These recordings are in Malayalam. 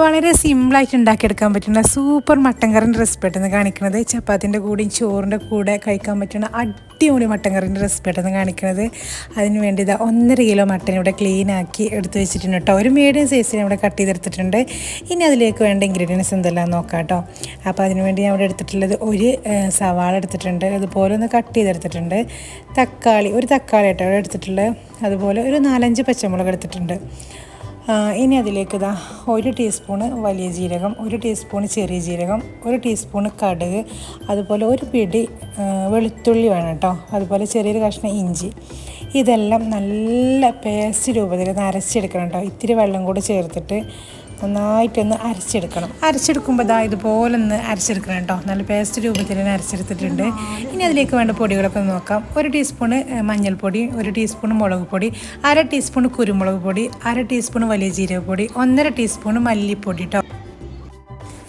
വളരെ സിമ്പിളായിട്ട് ഉണ്ടാക്കിയെടുക്കാൻ പറ്റുന്ന സൂപ്പർ മട്ടൻ കറിന്റെ റെസിപ്പി കാണിക്കുന്നത്. ചപ്പാത്തിന്റെ കൂടെയും ചോറിന്റെ കൂടെ കഴിക്കാൻ പറ്റുന്ന അടിപൊളി മട്ടൻ കറിന്റെ റെസിപ്പി കാണിക്കുന്നത്. അതിന് വേണ്ടി ഇതാ ഒന്നര കിലോ മട്ടൻ ഇവിടെ ക്ലീൻ ആക്കി എടുത്ത് വെച്ചിട്ടുണ്ട് കേട്ടോ ഒരു മീഡിയം സൈസിന് ഇവിടെ കട്ട് ചെയ്തെടുത്തിട്ടുണ്ട്. ഇനി അതിലേക്ക് വേണ്ട ഇൻഗ്രീഡിയൻസ് എന്തെല്ലാം നോക്കാം കേട്ടോ അപ്പോൾ അതിന് വേണ്ടി ഞാൻ ഇവിടെ എടുത്തിട്ടുള്ളത് ഒരു സവാള എടുത്തിട്ടുണ്ട്. അതുപോലെ ഒന്ന് കട്ട് ചെയ്തെടുത്തിട്ടുണ്ട്. തക്കാളി ഒരു തക്കാളി കേട്ടോ ഇവിടെ എടുത്തിട്ടുള്ളത്. അതുപോലെ ഒരു നാലഞ്ച് പച്ചമുളക് എടുത്തിട്ടുണ്ട്. ഇനി അതിലേക്ക് ഇതാ ഒരു ടീസ്പൂണ് വലിയ ജീരകം ഒരു ടീസ്പൂണ് ചെറിയ ജീരകം ഒരു ടീസ്പൂണ് കടുക് അതുപോലെ ഒരു പിടി വെളുത്തുള്ളി വേണം കേട്ടോ. അതുപോലെ ചെറിയൊരു കഷ്ണം ഇഞ്ചി. ഇതെല്ലാം നല്ല പേസ്റ്റ് രൂപത്തിൽ നരച്ചെടുക്കണം കേട്ടോ. ഇത്തിരി വെള്ളം കൂടി ചേർത്തിട്ട് നന്നായിട്ടൊന്ന് അരച്ചെടുക്കണം. അരച്ചെടുക്കുമ്പോൾ ഇതാ ഇതുപോലെ ഒന്ന് അരച്ചെടുക്കണം കേട്ടോ. നല്ല പേസ്റ്റ് രൂപത്തിൽ തന്നെ അരച്ചെടുത്തിട്ടുണ്ട്. ഇനി അതിലേക്ക് വേണ്ട പൊടികളൊക്കെ നോക്കാം. ഒരു ടീസ്പൂണ് മഞ്ഞൾപ്പൊടി ഒരു ടീസ്പൂൺ മുളക് പൊടി അര ടീസ്പൂൺ കുരുമുളക് പൊടി അര ടീസ്പൂൺ വലിയ ജീരകപ്പൊടി ഒന്നര ടീസ്പൂൺ മല്ലിപ്പൊടി കേട്ടോ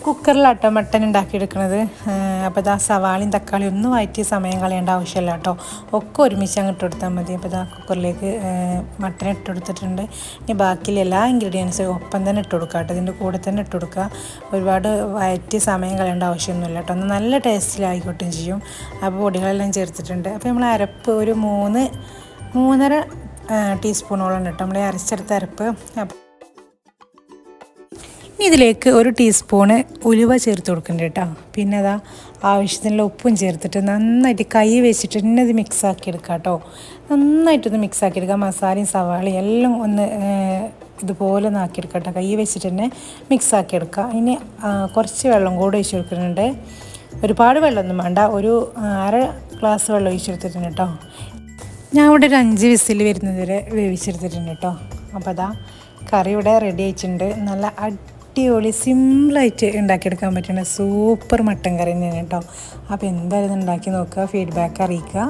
കുക്കറിലാട്ടോ മട്ടൻ ഉണ്ടാക്കിയെടുക്കുന്നത് അപ്പോൾ ഇതാ സവാളയും തക്കാളി ഒന്നും വഴറ്റി സമയം കളയേണ്ട ആവശ്യമില്ല കേട്ടോ. ഒക്കെ ഒരുമിച്ച് അങ്ങ് കൊടുത്താൽ മതി. അപ്പോൾ ഇതാ കുക്കറിലേക്ക് മട്ടൻ ഇട്ട് കൊടുത്തിട്ടുണ്ട്. ഇനി ബാക്കിയുള്ള എല്ലാ ഇൻഗ്രീഡിയൻസും ഒപ്പം തന്നെ ഇട്ട് കൊടുക്കുക കേട്ടോ. ഇതിന്റെ കൂടെ തന്നെ ഇട്ട് കൊടുക്കുക ഒരുപാട് വഴറ്റി സമയം കളയേണ്ട ആവശ്യമൊന്നുമില്ല കേട്ടോ. ഒന്ന് നല്ല ടേസ്റ്റിലായിക്കോട്ടും ചെയ്യും. അപ്പോൾ പൊടികളെല്ലാം ചേർത്തിട്ടുണ്ട്. അപ്പോൾ നമ്മൾ അരപ്പ് ഒരു മൂന്ന് മൂന്നര ടീസ്പൂണോളം കേട്ടോ. നമ്മൾ അരച്ചെടുത്ത അരപ്പ്. അപ്പോൾ ഇനി ഇതിലേക്ക് ഒരു ടീസ്പൂണ് ഉലുവ ചേർത്ത് കൊടുക്കുന്നുണ്ട് കേട്ടോ പിന്നെ അതാ ആവശ്യത്തിനുള്ള ഉപ്പും ചേർത്തിട്ട് നന്നായിട്ട് കൈ വെച്ചിട്ട് തന്നെ ഇത് മിക്സ് ആക്കി എടുക്കുക കേട്ടോ നന്നായിട്ടൊന്ന് മിക്സാക്കി എടുക്കുക മസാലയും സവാളയും എല്ലാം ഒന്ന് ഇതുപോലെ ഒന്ന് ആക്കിയെടുക്കുക കേട്ടോ കൈ വെച്ചിട്ട് തന്നെ മിക്സാക്കി എടുക്കുക ഇനി കുറച്ച് വെള്ളം കൂടെ ഒഴിച്ച് കൊടുക്കുന്നുണ്ട്. ഒരുപാട് വെള്ളമൊന്നും വേണ്ട. ഒരു അര ഗ്ലാസ് വെള്ളം ഒഴിച്ചെടുത്തിട്ടുണ്ട് കേട്ടോ ഞാൻ ഇവിടെ ഒരു അഞ്ച് വിസിൽ വരുന്നത് വരെ വേവിച്ചെടുത്തിട്ടുണ്ട് കേട്ടോ അപ്പോൾ അതാ കറി ഇവിടെ റെഡി ആയിട്ടുണ്ട്. നല്ല അടിപൊളി സിമ്പിളായിട്ട് ഉണ്ടാക്കിയെടുക്കാൻ പറ്റുന്ന സൂപ്പർ മട്ടൻ കറി തന്നെയാണ് കേട്ടോ. അപ്പോൾ എന്തായാലും ഉണ്ടാക്കി നോക്കുക ഫീഡ്ബാക്ക് അറിയിക്കുക.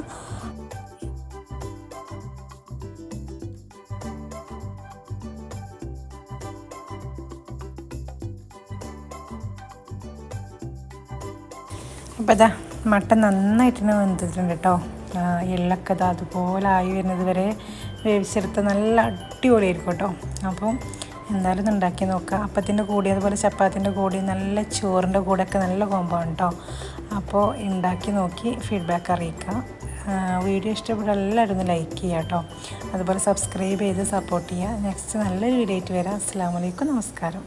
അപ്പോൾ ഇതാ മട്ടൻ നന്നായിട്ട് തന്നെ വെന്തിട്ടുണ്ട് കേട്ടോ. എള്ളൊക്കെ അതുപോലെ ആയി വരുന്നത് വരെ വേവിച്ചെടുത്ത് നല്ല അടിപൊളിയായിരിക്കും കേട്ടോ. അപ്പോൾ എന്തായാലും ഉണ്ടാക്കി നോക്കുക. അപ്പത്തിന്റെ കൂടി അതുപോലെ ചപ്പാത്തിന്റെ കൂടി നല്ല ചോറിന്റെ കൂടെയൊക്കെ നല്ല കോമ്പോ കേട്ടോ അപ്പോൾ ഉണ്ടാക്കി നോക്കി ഫീഡ്ബാക്ക് അറിയിക്കുക. വീഡിയോ ഇഷ്ടപ്പെട്ട എല്ലാവരും ഒന്ന് ലൈക്ക് ചെയ്യുക കേട്ടോ അതുപോലെ സബ്സ്ക്രൈബ് ചെയ്ത് സപ്പോർട്ട് ചെയ്യുക. നെക്സ്റ്റ് നല്ലൊരു വീഡിയോ ആയിട്ട് വരാം. അസ്സാം വലൈക്കും നമസ്കാരം.